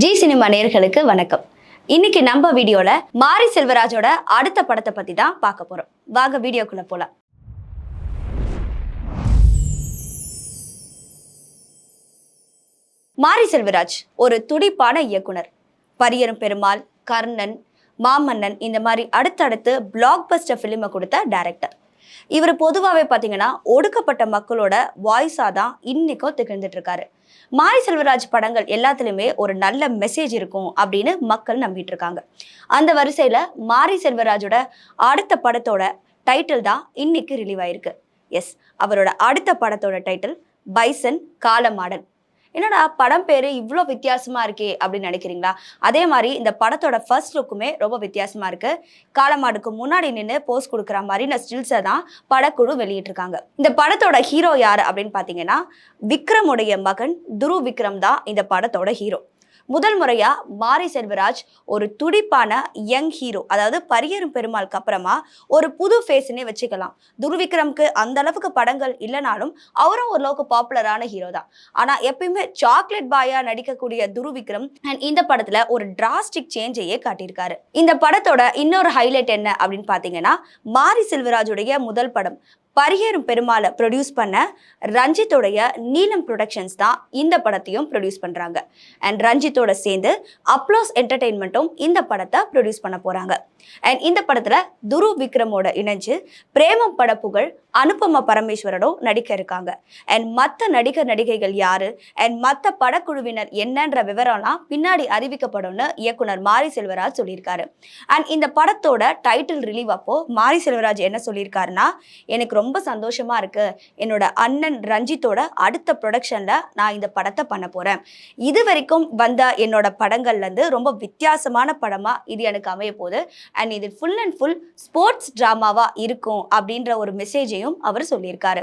G cinema நேர்களுக்கு வணக்கம். இன்னைக்கு நம்ம வீடியோல மாரி செல்வராஜோட அடுத்த படத்தை பத்தி தான் பார்க்க போறோம். வாங்க வீடியோக்குள்ள போலாம். மாரி செல்வராஜ் ஒரு துடிப்பான இயக்குனர். பரியரும் பெருமாள் கர்ணன் மாமன்னன் இந்த மாதிரி அடுத்தடுத்து பிளாக் பஸ்டர் ஃபிலிமை கொடுத்த டைரக்டர் இவர் பொதுவாகவே பார்த்தீங்கன்னா ஒடுக்கப்பட்ட மக்களோட வாய்ஸாக தான் இன்னைக்கும் திகழ்ந்துட்டு இருக்காரு. மாரி செல்வராஜ் படங்கள் எல்லாத்துலேயுமே ஒரு நல்ல மெசேஜ் இருக்கும் அப்படின்னு மக்கள் நம்பிட்டு இருக்காங்க அந்த வரிசையில் மாரி செல்வராஜோட அடுத்த படத்தோட டைட்டில் தான் இன்னைக்கு ரிலீவ் ஆயிருக்கு. எஸ் அவரோட அடுத்த படத்தோட டைட்டில் பைசன் காலமாடன் என்னடா படம் பேரு இவ்வளோ வித்தியாசமா இருக்கே அப்படின்னு நினைக்கிறீங்களா? அதே மாதிரி இந்த படத்தோட ஃபர்ஸ்ட் லுக்குமே ரொம்ப வித்தியாசமா இருக்கு. காலமாடுக்கு முன்னாடி நின்று போஸ் கொடுக்குற மாதிரி நான் ஸ்டில்ஸை தான் படக்குழு வெளியிட்டிருக்காங்க. இந்த படத்தோட ஹீரோ யார் அப்படின்னு பார்த்தீங்கன்னா விக்ரமுடைய மகன் துரு விக்ரம் தான் இந்த படத்தோட ஹீரோ முதல் முறையா மாரி செல்வராஜ் ஒரு துடிப்பான யங் ஹீரோ அதாவது பரியரும் பெருமாளுக்கு அப்புறமா ஒரு புது ஃபேஸ்னே வச்சுக்கலாம். துருவிக்ரம்க்கு அந்த அளவுக்கு படங்கள் இல்லைனாலும் அவரும் ஓரளவுக்கு பாப்புலரான ஹீரோ தான். ஆனா எப்பயுமே சாக்லேட் பாயா நடிக்கக்கூடிய துருவிக்ரம் அண்ட் இந்த படத்துல ஒரு டிராஸ்டிக் சேஞ்சையே காட்டியிருக்காரு. இந்த படத்தோட இன்னொரு ஹைலைட் என்ன அப்படின்னு பாத்தீங்கன்னா மாரி செல்வராஜுடைய முதல் படம் பரியரும் பெருமாளை ப்ரொடியூஸ் பண்ண ரஞ்சித்தோடைய நீலம் ப்ரொடக்ஷன்ஸ் தான் இந்த படத்தையும் ப்ரொடியூஸ் பண்ணுறாங்க அண்ட் ரஞ்சித்தோட சேர்ந்து அப்ளோஸ் என்டர்டெயின்மெண்ட்டும் இந்த படத்தை ப்ரொடியூஸ் பண்ண போகிறாங்க அண்ட் இந்த படத்தில் துரு விக்ரமோட இணைஞ்சு பிரேமம் பட புகழ் அனுபமா பரமேஸ்வரனும் நடிக்க இருக்காங்க. அண்ட் மற்ற நடிகர் நடிகைகள் யாரு? அண்ட் மற்ற படக்குழுவினர் என்னன்ற விவரம்லாம் பின்னாடி அறிவிக்கப்படும்னு இயக்குனர் மாரி செல்வராஜ் சொல்லியிருக்காரு. அண்ட் இந்த படத்தோட டைட்டில் ரிலீவ் அப்போ மாரி செல்வராஜ் என்ன சொல்லியிருக்காருன்னா எனக்கு ரொம்ப சந்தோஷமா இருக்கு. என்னோட அண்ணன் ரஞ்சித்தோட அடுத்த ப்ரொடக்ஷன்ல நான் இந்த படத்தை பண்ண போறேன். இது வரைக்கும் வந்த என்னோட படங்கள்ல இருந்து ரொம்ப வித்தியாசமான படமா இது எனக்கு அமைய போகுது அண்ட் இது ஃபுல் அண்ட் ஃபுல் ஸ்போர்ட்ஸ் ட்ராமாவா இருக்கும் அப்படின்ற ஒரு மெசேஜையும் அவர் சொல்லியிருக்காரு.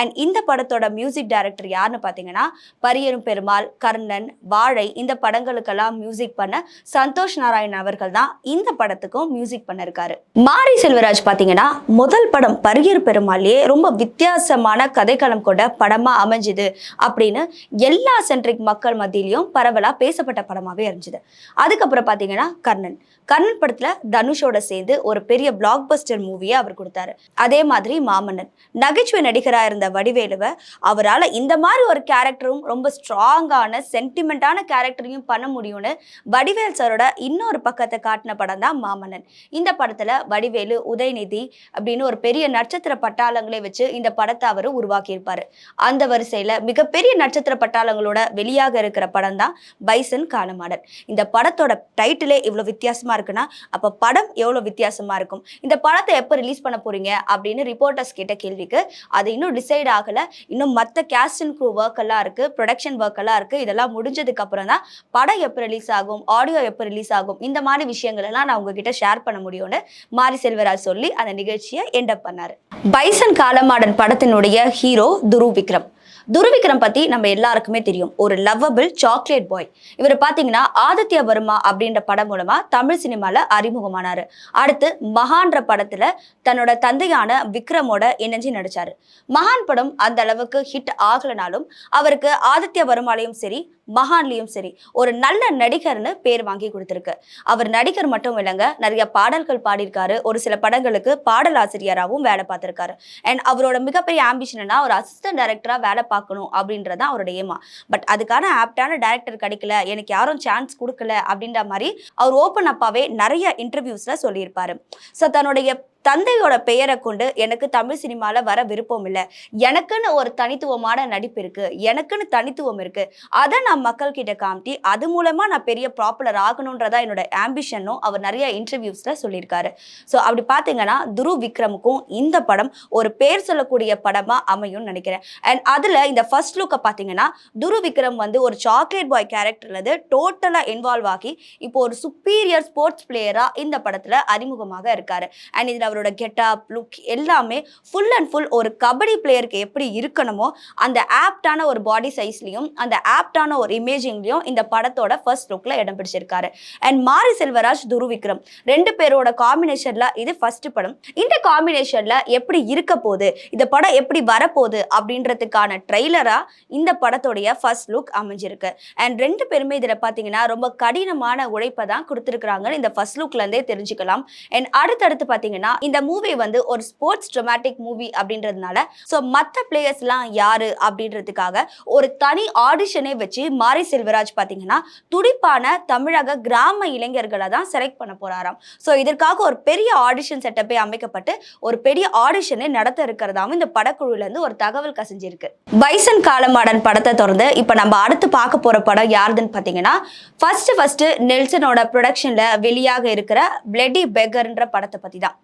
அண்ட் இந்த படத்தோட மியூசிக் டைரக்டர் யாருன்னு பார்த்தீங்கன்னா பரியரும் பெருமாள் கர்ணன் வாழை இந்த படங்களுக்கெல்லாம் மியூசிக் பண்ண சந்தோஷ் நாராயண் அவர்கள் தான் இந்த படத்துக்கும் மியூசிக் பண்ணிருக்காரு. மாரி செல்வராஜ் பார்த்தீங்கன்னா முதல் படம் பரியர் பெருமாள்லேயே ரொம்ப வித்தியாசமான கதைக்களம் கொண்ட படமா அமைஞ்சுது அப்படின்னு எல்லா சென்ட்ரிக் மக்கள் மத்தியிலையும் பரவலாக பேசப்பட்ட படமாகவே இருந்துச்சு அதுக்கப்புறம் பார்த்தீங்கன்னா கர்ணன். கர்ணன் படத்தில் தனுஷோட சேர்ந்து ஒரு பெரிய பிளாக் பஸ்டர் மூவியை அவர் கொடுத்தாரு. அதே மாதிரி மாமன்னன் நகைச்சுவை நடிகராக இருந்த வடிவேலுவை அவரால் இந்த மாதிரி ஒரு கேரக்டரும் ரொம்ப ஸ்ட்ராங்கான சென்டிமெண்ட்டான கேரக்டரையும் பண்ண முடியும்னு வடிவேல் சாரோட இன்னொரு பக்கத்தை காட்டின படம் தான் மாமன்னன். இந்த படத்தில் வடிவேலு உதயநிதி அப்படின்னு ஒரு பெரிய நட்சத்திர பட்டாளங்களை வச்சு இந்த படத்தை அவர் உருவாக்கியிருப்பார். அந்த வரிசையில் மிகப்பெரிய நட்சத்திர பட்டாளங்களோட வெளியாக இருக்கிற படம் தான் பைசன் காலமாடல். இந்த படத்தோட டைட்டிலே இவ்வளோ வித்தியாசமா இருக்குன்னா அப்போ படம் எவ்வளோ வித்தியாசமா இருக்கும்? இந்த படத்தை எப்போ ரிலீஸ் பண்ண போறீங்க? அப்படின்னு ரிப்போர்ட்டர்ஸ் கிட்ட கேள்விக்கு அது இன்னும் டிசைட் ஆகல. இன்னும் மற்ற கேஸ்ட் அண்ட் க்ரூ ஒர்க் எல்லாம் இருக்கு ப்ரொடக்ஷன் ஒர்க் எல்லாம் இருக்கு. இதெல்லாம் முடிஞ்சதுக்கு அப்புறம் தான் படம் எப்போ ரிலீஸ் ஆகும் ஆடியோ எப்போ ரிலீஸ் ஆகும் இந்த மாதிரி விஷயங்கள் எல்லாம் நான் உங்ககிட்ட ஷேர் பண்ண முடியும்னு மாரி செல்வராஜ் சொல்லி அந்த நிகழ்ச்சியை எண்ட் பண்ணார் பண்ணாரு. பைசன் காலமாடன் படத்தினுடைய ஹீரோ துரு விக்ரம். துருவிக்ரம் பத்தி நம்ம எல்லாருக்குமே தெரியும். ஒரு லவ்வபிள் சாக்லேட் பாய் இவர் பாத்தீங்கன்னா ஆதித்ய வர்மா அப்படின்ற படம் மூலமா தமிழ் சினிமால அறிமுகமானாரு. அடுத்து மகான்ற படத்துல தன்னோட தந்தையான விக்ரமோட இணைஞ்சு நடிச்சாரு. மகான் படம் அந்த அளவுக்கு ஹிட் ஆகலனாலும் அவருக்கு ஆதித்ய வர்மாலையும் சரி மகான்லையும் சரி ஒரு நல்ல நடிகர்னு பேர் வாங்கி கொடுத்துருக்கு. அவர் நடிகர் மட்டும் இல்லைங்க நிறைய பாடல்கள் பாடியிருக்காரு. ஒரு சில படங்களுக்கு பாடல் ஆசிரியராகவும் வேலை பார்த்துருக்காரு. அண்ட் அவரோட மிகப்பெரிய ஆம்பிஷன்னா ஒரு அசிஸ்டன்ட் டைரக்டராக வேலை பார்க்கணும் அப்படின்றது தான் அவரோட ஏமா பட் அதுக்கான ஆப்டான டைரக்டர் கிடைக்கல எனக்கு யாரும் சான்ஸ் கொடுக்கல அப்படின்ற மாதிரி அவர் ஓப்பன் அப்பாவே நிறைய இன்டர்வியூஸில் சொல்லியிருப்பாரு. ஸோ தன்னுடைய தந்தையோட பெயரை கொண்டு எனக்கு தமிழ் சினிமாவில் வர விருப்பம் இல்லை. எனக்குன்னு ஒரு தனித்துவமான நடிப்பு இருக்கு. எனக்குன்னு தனித்துவம் இருக்கு. அதை நான் மக்கள் கிட்ட காமிட்டி அது மூலமா நான் பெரிய பாப்புலர் ஆகணுன்றதா என்னோட ஆம்பிஷனும் அவர் நிறைய இன்டர்வியூஸ்ல சொல்லியிருக்காரு. ஸோ அப்படி பார்த்தீங்கன்னா துரு விக்ரமுக்கும் இந்த படம் ஒரு பேர் சொல்லக்கூடிய படமா அமையும்னு நினைக்கிறேன். அண்ட் அதுல இந்த ஃபர்ஸ்ட் லுக்கை பார்த்தீங்கன்னா துரு விக்ரம் வந்து ஒரு சாக்லேட் பாய் கேரக்டர்ல இருந்து டோட்டலா இன்வால்வ் ஆகி இப்போ ஒரு சுப்பீரியர் ஸ்போர்ட்ஸ் பிளேயரா இந்த படத்துல அறிமுகமாக இருக்காரு. அண்ட் இதுல அவரோட கெட்டப் லுக் எல்லாமே ஃபுல் அண்ட் ஃபுல் ஒரு கபடி பிளேயருக்கு எப்படி இருக்கணுமோ அந்த ஆப்டான ஒரு பாடி சைஸ்லையும் அந்த ஆப்டான ஒரு இமேஜிங்லையும் இந்த படத்தோட ஃபர்ஸ்ட் லுக்கில் இடம் பிடிச்சிருக்காரு. அண்ட் மாரி செல்வராஜ் துருவிக்ரம் ரெண்டு பேரோட காம்பினேஷனில் இது ஃபர்ஸ்ட் படம். இந்த காம்பினேஷனில் எப்படி இருக்க போகுது இந்த படம் எப்படி வரப்போகுது அப்படின்றதுக்கான ட்ரெய்லராக இந்த படத்தோடைய ஃபர்ஸ்ட் லுக் அமைஞ்சிருக்கு. அண்ட் ரெண்டு பேருமே இதில் பார்த்தீங்கன்னா ரொம்ப கடினமான உழைப்பை தான் கொடுத்துருக்குறாங்க இந்த ஃபர்ஸ்ட் லுக்லேருந்தே தெரிஞ்சுக்கலாம். அண்ட் அடுத்தடுத்து பார்த்தீங்கன்னா இந்த மூவி வந்து ஒரு ஸ்போர்ட்ஸ் ட்ரமாட்டிக் மூவி அப்படின்றதுனால ஸோ மற்ற பிளேயர்ஸ்லாம் யாரு அப்படின்றதுக்காக ஒரு தனி ஆடிஷனே வச்சு மாரி செல்வராஜ் பார்த்தீங்கன்னா துடிப்பான தமிழக கிராம இளைஞர்களை தான் செலக்ட் பண்ண போறாராம். ஸோ இதற்காக ஒரு பெரிய ஆடிஷன் செட்டப்பே அமைக்கப்பட்டு ஒரு பெரிய ஆடிஷனை நடத்த இருக்கிறதாவும் இந்த படக்குழுல இருந்து ஒரு தகவல் கசிஞ்சிருக்கு. பைசன் காலமாடன் படத்தை தொடர்ந்து இப்போ நம்ம அடுத்து பார்க்க போகிற படம் யாருதுன்னு பார்த்தீங்கன்னா ஃபர்ஸ்ட் ஃபர்ஸ்ட் நெல்சனோட ப்ரொடக்ஷனில் வெளியாக இருக்கிற பிளெடி பெக்கர்ன்ற படத்தை பற்றி தான்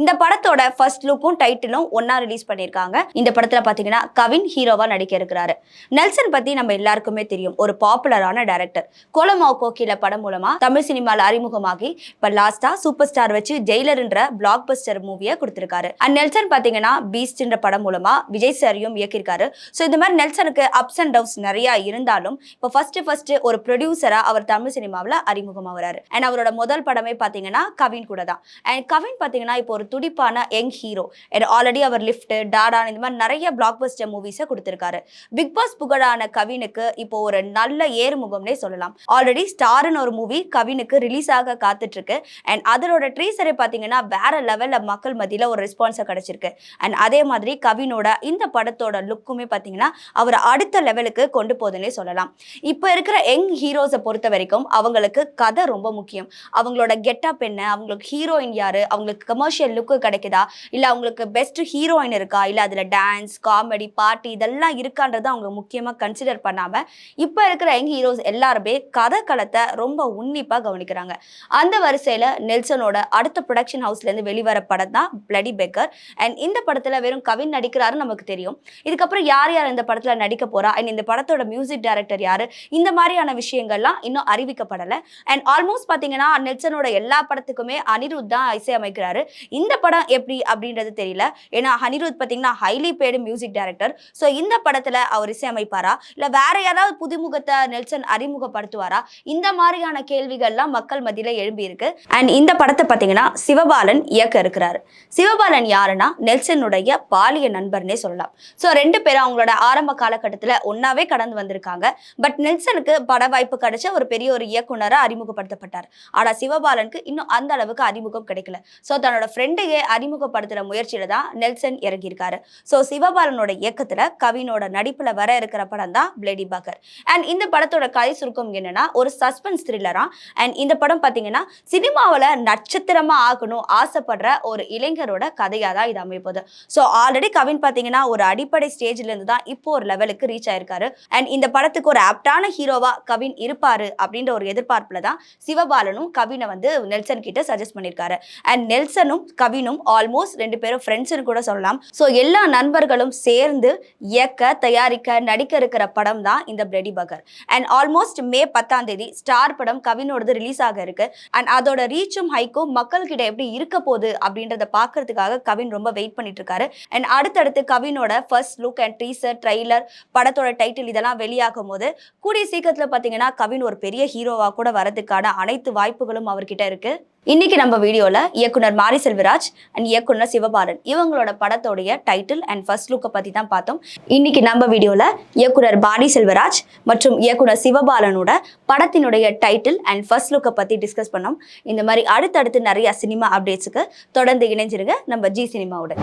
இந்த படத்தோட ஃபர்ஸ்ட் லுக்கும் டைட்டிலும் ஒன்னா ரிலீஸ் பண்ணியிருக்காங்க. இந்த படத்துல பாத்தீங்கன்னா கவின் ஹீரோவா நடிக்க இருக்கிறாரு. நெல்சன் பத்தி நம்ம எல்லாருக்குமே தெரியும். ஒரு பாப்புலரான டைரக்டர் கோலமா கோகில படம் மூலமா தமிழ் சினிமால அறிமுகமாகி இப்ப லாஸ்டா சூப்பர் ஸ்டார் வச்சு ஜெயிலர்ன்ற பிளாக் பஸ்டர் மூவியை கொடுத்திருக்காரு. அண்ட் நெல்சன் பாத்தீங்கன்னா பீஸ்ட்ன்ற படம் மூலமா விஜய் சாரியும் இயக்கியிருக்காரு. ஸோ இந்த மாதிரி நெல்சனுக்கு அப்ஸ் அண்ட் டவுன்ஸ் நிறைய இருந்தாலும் இப்போ ஃபர்ஸ்ட் ஃபர்ஸ்ட் ஒரு ப்ரொடியூசரா அவர் தமிழ் சினிமாவில் அறிமுகமாகிறாரு. அண்ட் அவரோட முதல் படமே பாத்தீங்கன்னா கவின் கூட தான். அண்ட் கவின் பாத்தீங்கன்னா இப்போ ஒரு துடிப்பான யங் ஹீரோ. அண்ட் ஆல்ரெடி அவர் லிஃப்ட் டாடான் இந்த மாதிரி நிறைய பிளாக் பஸ்டர் மூவிஸை கொடுத்துருக்காரு. பிக் பாஸ் புகழான கவினுக்கு இப்போ ஒரு நல்ல ஏறுமுகம்னே சொல்லலாம். ஆல்ரெடி ஸ்டார்னு ஒரு மூவி கவினுக்கு ரிலீஸ் ஆக காத்துட்டு இருக்கு அண்ட் அதனோட ட்ரீசரை பார்த்தீங்கன்னா வேற லெவல்ல மக்கள் மத்தியில் ஒரு ரெஸ்பான்ஸை கிடைச்சிருக்கு. அண்ட் அதே மாதிரி கவினோட இந்த படத்தோட லுக்குமே பார்த்தீங்கன்னா அவர் அடுத்த லெவலுக்கு கொண்டு போதுன்னே சொல்லலாம். இப்போ இருக்கிற யங் ஹீரோஸை பொறுத்த வரைக்கும் அவங்களுக்கு கதை ரொம்ப முக்கியம். அவங்களோட கெட்டப் என்ன? அவங்களுக்கு ஹீரோயின் யாரு? அவங்களுக்கு கமர்ஷியல் லுக்கு கிடைக்குதா? இல்லை அவங்களுக்கு பெஸ்ட் ஹீரோயின் இருக்கா? இல்லை அதில் டான்ஸ் காமெடி பார்ட்டி இதெல்லாம் இருக்கான்றதை அவங்க முக்கியமாக கன்சிடர் பண்ணாமல் இப்போ இருக்கிற யங் ஹீரோஸ் எல்லாருமே கதை களத்தை ரொம்ப உன்னிப்பாக கவனிக்கிறாங்க. அந்த வரிசையில் நெல்சனோட அடுத்த ப்ரொடக்ஷன் ஹவுஸ்லேருந்து வெளிவர படம் தான் பிளடி பெக்கர் அண்ட் இந்த படத்தில் வெறும் கவின் நடிக்கிறாருன்னு நமக்கு தெரியும். இதுக்கப்புறம் யார் யார் இந்த படத்தில் நடிக்க போறா? அண்ட் இந்த படத்தோட மியூசிக் டைரக்டர் யார்? இந்த மாதிரியான விஷயங்கள்லாம் இன்னும் அறிவிக்கப்படலை. அண்ட் ஆல்மோஸ்ட் பார்த்தீங்கன்னா நெல்சனோட எல்லா படத்துக்குமே அனிருத் தான் இசையமைக்கிறாரு இந்த படம் எப்படி அப்படின்றது தெரியல. ஏன்னா அனிருத் பார்த்தீங்கன்னா highly bad music director so இந்த படத்தில் அவர் இசையமைப்பாரா? இல்லை வேற யாராவது புதுமுகத்தை நெல்சன் அறிமுகப்படுத்துவாரா? இந்த மாதிரியான கேள்விகள்லாம் மக்கள் மத்தியில் எழும்பி இருக்கு அண்ட் இந்த படத்தை பார்த்தீங்கன்னா சிவபாலன் இயக்க இருக்கிறாரு. சிவபாலன் யாருன்னா நெல்சனுடைய பாலிய நண்பர்னே சொல்லலாம். ஸோ ரெண்டு பேரும் அவங்களோட ஆரம்ப காலகட்டத்தில் ஒன்னாவே கடந்து வந்திருக்காங்க. பட் நெல்சனுக்கு பட வாய்ப்பு கிடைச்ச ஒரு பெரிய ஒரு இயக்குனராக அறிமுகப்படுத்தப்பட்டார். ஆனால் சிவபாலனுக்கு இன்னும் அந்த அளவுக்கு அறிமுகம் கிடைக்கல. ஸோ தன்னோட ரெண்டையே அறிமுகப்படுத்துகிற முயற்சியில தான் நெல்சன் இறங்கியிருக்காரு. ஸோ சிவபாலனோட இயக்கத்தில் கவினோட நடிப்பில் வர இருக்கிற படம் தான் பிளேடி பாக்கர் அண்ட் இந்த படத்தோட கதை சுருக்கம் என்னன்னா ஒரு சஸ்பென்ஸ் த்ரில்லரா அண்ட் இந்த படம் பார்த்தீங்கன்னா சினிமாவில் நட்சத்திரமா ஆகணும் ஆசைப்படுற ஒரு இளைஞரோட கதையாக தான் இது அமைப்போது. ஸோ ஆல்ரெடி கவின் பார்த்தீங்கன்னா ஒரு அடிப்படை ஸ்டேஜ்ல இருந்து தான் இப்போ ஒரு லெவலுக்கு ரீச் ஆயிருக்காரு. அண்ட் இந்த படத்துக்கு ஒரு ஆப்டான ஹீரோவா கவின் இருப்பாரு அப்படின்ற ஒரு எதிர்பார்ப்புல தான் சிவபாலனும் கவினை வந்து நெல்சன் கிட்ட சஜஸ்ட் பண்ணியிருக்காரு. அண்ட் நெல்சனும் கவினும் ஆல்மோஸ்ட் ரெண்டு பேரும் ஃப்ரெண்ட்ஸ்னு கூட சொல்லலாம். ஸோ எல்லா நண்பர்களும் சேர்ந்து இயக்க தயாரிக்க நடிக்க இருக்கிற படம் தான் இந்த பிரெடி பகர் அண்ட் ஆல்மோஸ்ட் மே பத்தாம் தேதி ஸ்டார் படம் கவினோடது ரிலீஸ் ஆக இருக்கு. அண்ட் அதோட ரீச்சும் ஹைக்கும் மக்கள்கிட்ட எப்படி இருக்க போகுது அப்படின்றத பார்க்கறதுக்காக கவின் ரொம்ப வெயிட் பண்ணிட்டு இருக்காரு. அண்ட் அடுத்தடுத்து கவினோட first look and teaser trailer படத்தோட டைட்டில் இதெல்லாம் வெளியாகும் போது கூடிய சீக்கிரத்தில் பார்த்தீங்கன்னா கவின் ஒரு பெரிய ஹீரோவாக கூட வரதுக்கான அனைத்து வாய்ப்புகளும் அவர்கிட்ட இருக்குது இன்னைக்கு நம்ம வீடியோல இயக்குனர் மாரி செல்வராஜ் அண்ட் இயக்குனர் சிவபாலன் இவங்களோட படத்தோடைய டைட்டில் அண்ட் ஃபர்ஸ்ட் லுக்கை பத்தி தான் பார்த்தோம். இன்னைக்கு நம்ம வீடியோல இயக்குனர் மாரி செல்வராஜ் மற்றும் இயக்குனர் சிவபாலனோட படத்தினுடைய டைட்டில் அண்ட் ஃபர்ஸ்ட் லுக்கை பத்தி டிஸ்கஸ் பண்ணோம். இந்த மாதிரி அடுத்தடுத்து நிறைய சினிமா அப்டேட்ஸுக்கு தொடர்ந்து இணைஞ்சிருங்க. நம்ம ஜி சினிமாவோட